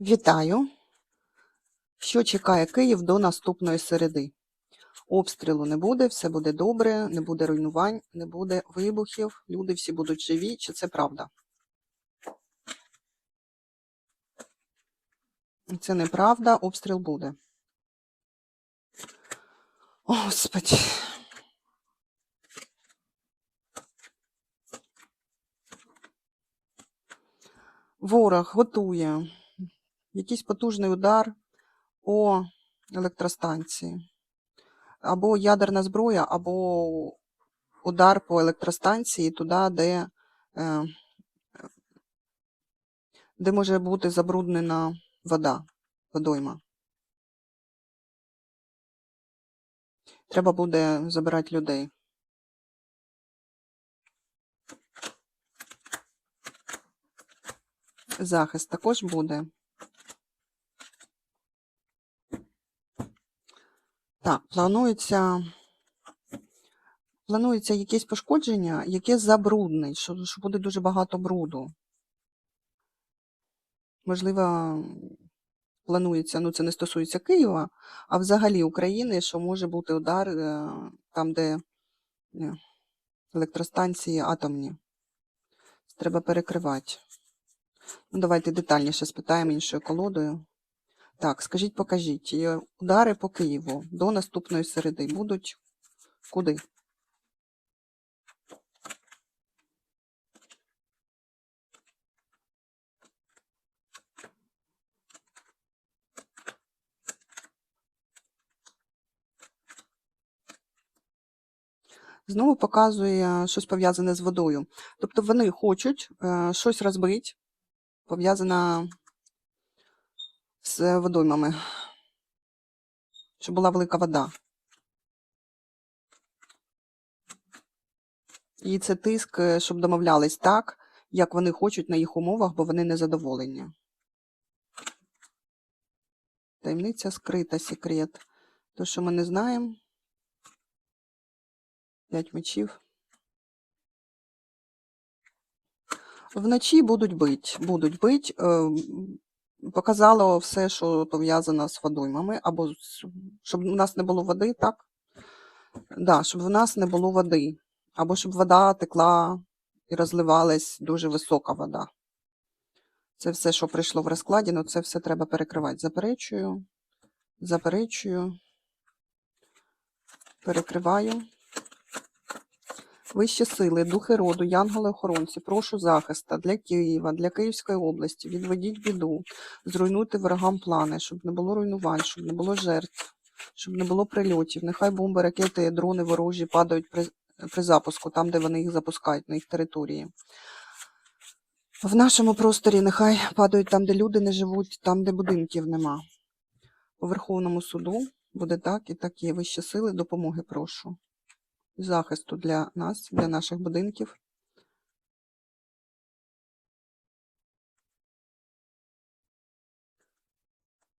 Вітаю! Що чекає Київ до наступної середи? Обстрілу не буде, все буде добре, не буде руйнувань, не буде вибухів, люди всі будуть живі. Чи це правда? Це неправда, обстріл буде. О, Господи. Ворог готує якийсь потужний удар по електростанції. Або ядерна зброя, або удар по електростанції туди, де, е, де може бути забруднена вода, водойма. Треба буде забирати людей. Захист також буде. Так, планується, планується якесь пошкодження, яке забруднить, що, що буде дуже багато бруду. Можливо, планується, ну це не стосується Києва, а взагалі України, що може бути удар е, там, де е, електростанції атомні. Треба перекривати. Ну, давайте детальніше спитаємо іншою колодою. Так, скажіть, покажіть, е, удари по Києву до наступної середи будуть куди? Знову показує щось пов'язане з водою. Тобто вони хочуть е, щось розбити, пов'язане з водоймами, щоб була велика вода. І це тиск, е, щоб домовлялись так, як вони хочуть на їх умовах, бо вони незадоволені. Таємниця скрита, секрет. То, що ми не знаємо. П'ять мечів. Вночі будуть бить. Будуть бить. Показало все, що пов'язано з водоймами, або щоб у нас не було води, так? Да, щоб в нас не було води. Або щоб вода текла і розливалась дуже висока вода. Це все, що прийшло в розкладі, ну це все треба перекривати. Заперечую, заперечую, перекриваю. Вищі сили, духи роду, янголи-охоронці, прошу захиста для Києва, для Київської області, відведіть біду, зруйнуйте ворогам плани, щоб не було руйнувань, щоб не було жертв, щоб не було прильотів. Нехай бомби, ракети, дрони ворожі падають при, при запуску, там, де вони їх запускають, на їх території. В нашому просторі нехай падають там, де люди не живуть, там, де будинків нема. По Верховному суду буде так і так є. Вищі сили, допомоги прошу захисту для нас, для наших будинків.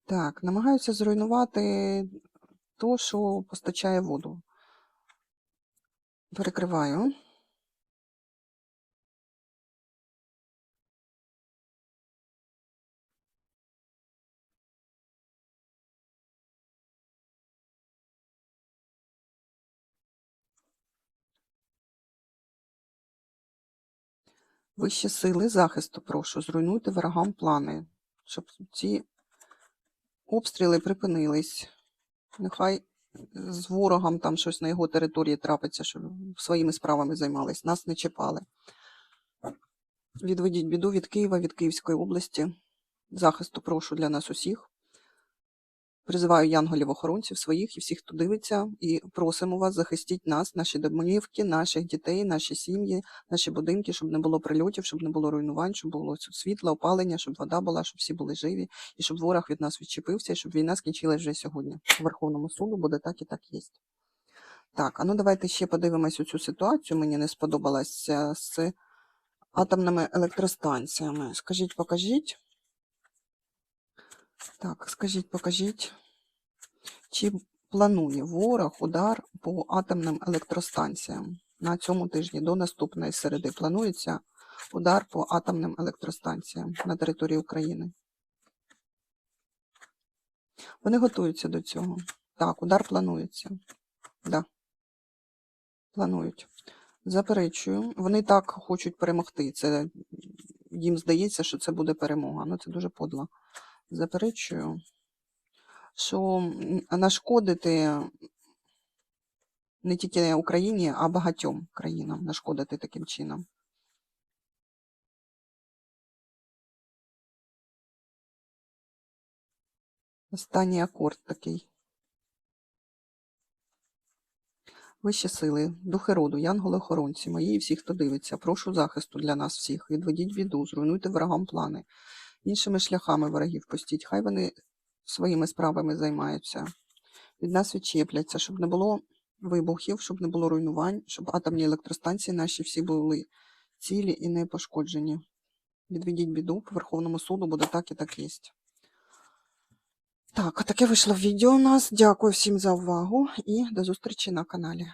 Так, намагаються зруйнувати то, що постачає воду. Перекриваю. Вищі сили захисту, прошу, зруйнуйте ворогам плани, щоб ці обстріли припинились. Нехай з ворогом там щось на його території трапиться, щоб своїми справами займались, нас не чіпали. Відведіть біду від Києва, від Київської області. Захисту прошу для нас усіх. Призиваю янголів-охоронців своїх і всіх, хто дивиться, і просимо вас, захистіть нас, наші домівки, наших дітей, наші сім'ї, наші будинки, щоб не було прильотів, щоб не було руйнувань, щоб було світло, опалення, щоб вода була, щоб всі були живі, і щоб ворог від нас відчепився, і щоб війна скінчилась вже сьогодні. У Верховному суду буде так і так є. Так, а ну давайте ще подивимось цю ситуацію. Мені не сподобалася з атомними електростанціями. Скажіть, покажіть. Так, скажіть, покажіть, чи планує ворог удар по атомним електростанціям на цьому тижні до наступної середи? Планується удар по атомним електростанціям на території України? Вони готуються до цього. Так, удар планується. Да. Планують. Заперечую. Вони так хочуть перемогти. Це їм здається, що це буде перемога. Ну, це дуже подло. Заперечую, що нашкодити не тільки Україні, а багатьом країнам нашкодити таким чином. Останній акорд такий. Вищі сили, духи роду, янголи-охоронці, мої і всі, хто дивиться, прошу захисту для нас всіх. Відведіть біду, зруйнуйте ворогам плани. Іншими шляхами ворогів пустіть. Хай вони своїми справами займаються. Від нас відчепляться, щоб не було вибухів, щоб не було руйнувань, щоб атомні електростанції наші всі були цілі і не пошкоджені. Відведіть біду, по Верховному суду буде так і так єсть. Так, таке вийшло відео у нас. Дякую всім за увагу і до зустрічі на каналі.